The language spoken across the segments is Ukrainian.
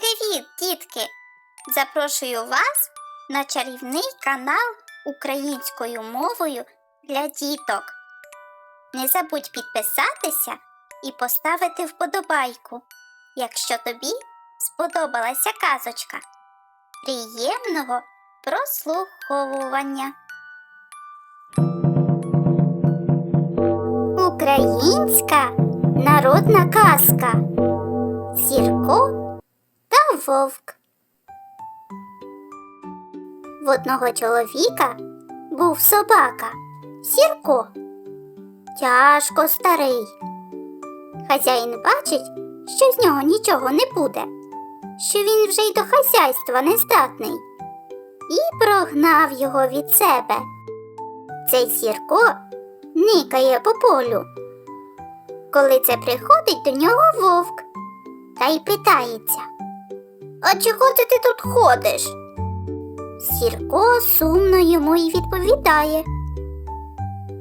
Привіт, дітки! Запрошую вас на чарівний канал українською мовою для діток. Не забудь підписатися і поставити вподобайку, якщо тобі сподобалася казочка. Приємного прослуховування. Українська народна казка. Сірко вовк. В одного чоловіка був собака Сірко. Тяжко старий. Хазяїн бачить, що з нього нічого не буде, що він вже й до хазяйства не здатний, і прогнав його від себе. Цей Сірко никає по полю. Коли це приходить до нього вовк та й питається. А чого це ти тут ходиш? Сірко сумно йому й відповідає.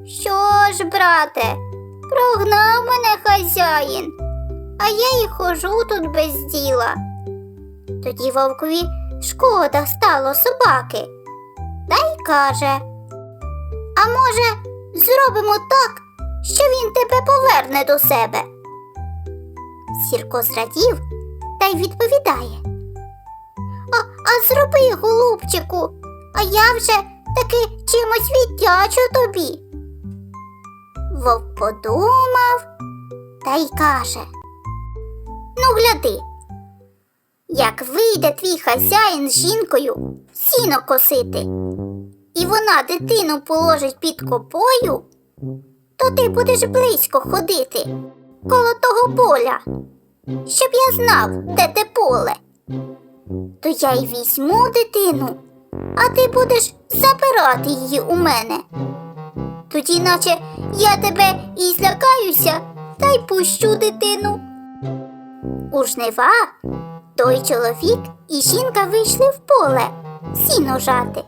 Що ж, брате, прогнав мене хазяїн, а я й хожу тут без діла. Тоді вовкові шкода стало собаки, та й каже. А може, зробимо так, що він тебе поверне до себе? Сірко зрадів та й відповідає. А, зроби, голубчику, а я вже таки чимось віддячу тобі. Вовк подумав та й каже. Ну, гляди, як вийде твій хазяїн з жінкою сіно косити, і вона дитину положить під копою, то ти будеш близько ходити коло того поля, щоб я знав, де те поле. То я й візьму дитину, а ти будеш забирати її у мене. Тоді, наче я тебе і злякаюся та й пущу дитину. У жнива той чоловік і жінка вийшли в поле сіно жати.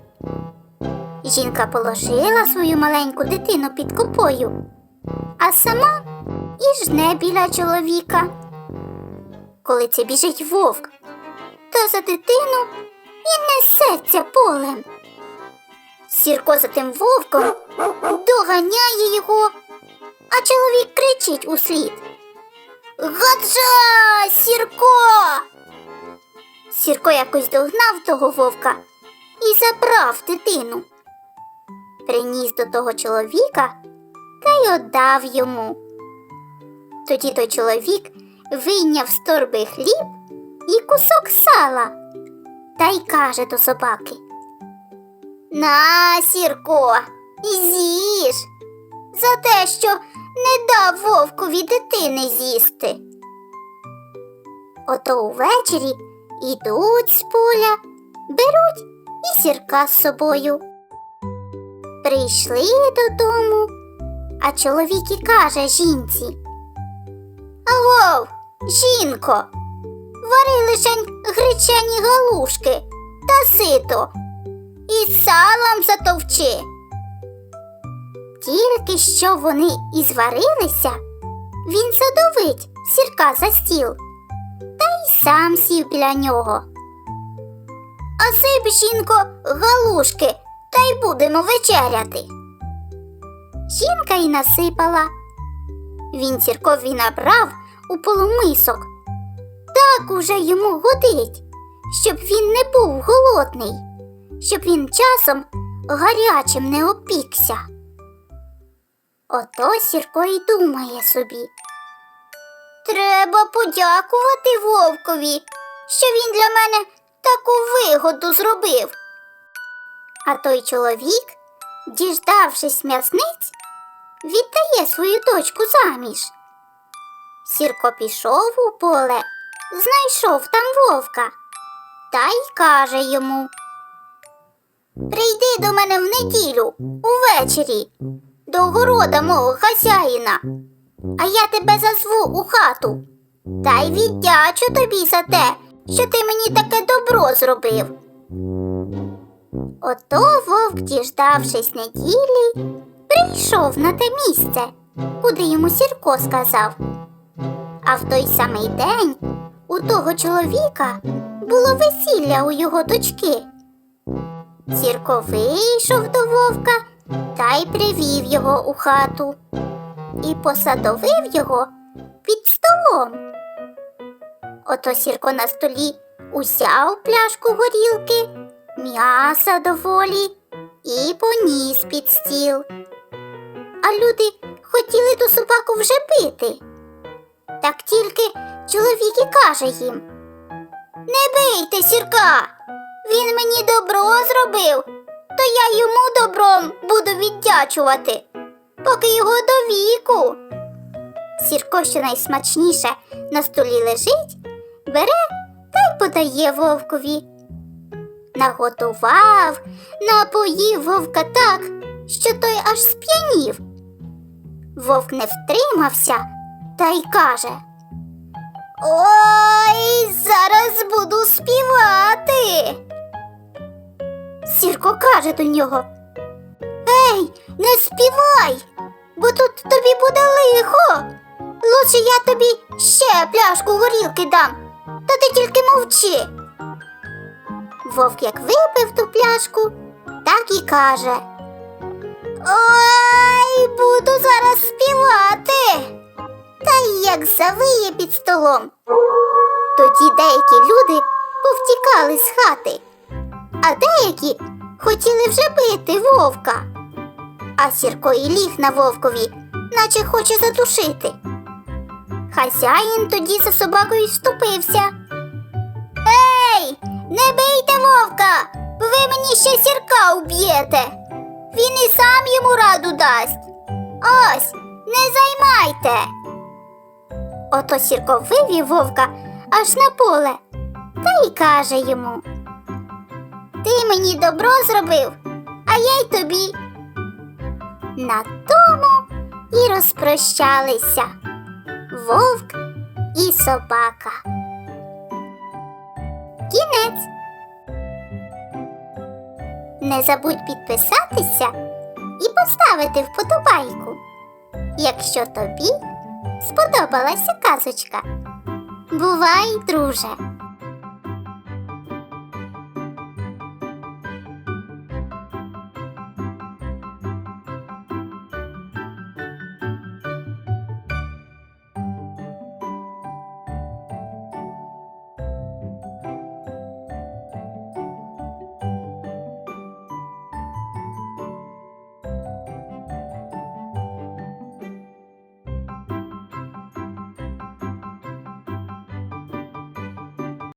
Жінка положила свою маленьку дитину під копою, а сама і жне біля чоловіка. Коли це біжить вовк, то за дитину і несеться полем. Сірко за тим вовком доганяє його, а чоловік кричить услід. Гаджа, Сірко! Сірко якось догнав того вовка і забрав дитину. Приніс до того чоловіка та й отдав йому. Тоді той чоловік вийняв з торби хліб кусок та й каже до собаки. На, Сірко, з'їж за те, що не дав вовкові дитини з'їсти. Ото увечері ідуть з поля, беруть і сірка з собою. Прийшли додому, а чоловік і каже жінці. Агов, жінко, вари лишень гречані галушки та сито і салом затовчи. Тільки що вони і зварилися, він задовить сірка за стіл та й сам сів біля нього. А сип, жінко, галушки, та й будемо вечеряти. Жінка й насипала. Він сіркові набрав у полумисок. Так уже йому годить, щоб він не був голодний, щоб він часом гарячим не опікся. Ото Сірко й думає собі. Треба подякувати вовкові, що він для мене таку вигоду зробив. А той чоловік, діждавшись м'ясниць, віддає свою дочку заміж. Сірко пішов у поле, знайшов там вовка та й каже йому Прийди до мене в неділю увечері до города мого хазяїна, а я тебе зазву у хату та й віддячу тобі за те, що ти мені таке добро зробив. Ото вовк, діждавшись неділі, прийшов на те місце, куди йому Сірко сказав. А в той самий день у того чоловіка було весілля у його дочки. Сірко вийшов до вовка та й привів його у хату і посадовив його під столом. Ото сірко на столі узяв пляшку горілки, м'яса доволі і поніс під стіл. А люди хотіли ту собаку вже бити. Так тільки чоловік і каже їм Не бийте сірка, він мені добро зробив, то я йому добром буду віддячувати, поки його до віку. Сірко, що найсмачніше на столі лежить, бере та й подає вовкові. Наготував, напоїв вовка так, що той аж сп'янів. Вовк не втримався та й каже Ой, зараз буду співати. Сірко каже до нього Ей, не співай, бо тут тобі буде лихо. Лучше я тобі ще пляшку горілки дам, та ти тільки мовчи. Вовк як випив ту пляшку, так і каже. Ой, буду зараз співати. Та як завиє під столом. Тоді деякі люди повтікали з хати, а деякі хотіли вже бити вовка. А Сірко і ліг на вовкові, наче хоче задушити. Хазяїн тоді за собакою вступився. Ей, не бийте вовка, бо ви мені ще сірка уб'єте. Він і сам йому раду дасть. Ось, не займайте. Ото сірко вивів вовка аж на поле та й каже йому Ти мені добро зробив, а я й тобі. На тому і розпрощалися вовк і собака. Кінець. Не забудь підписатися і поставити вподобайку, якщо тобі сподобалася казочка. Бувай, друже!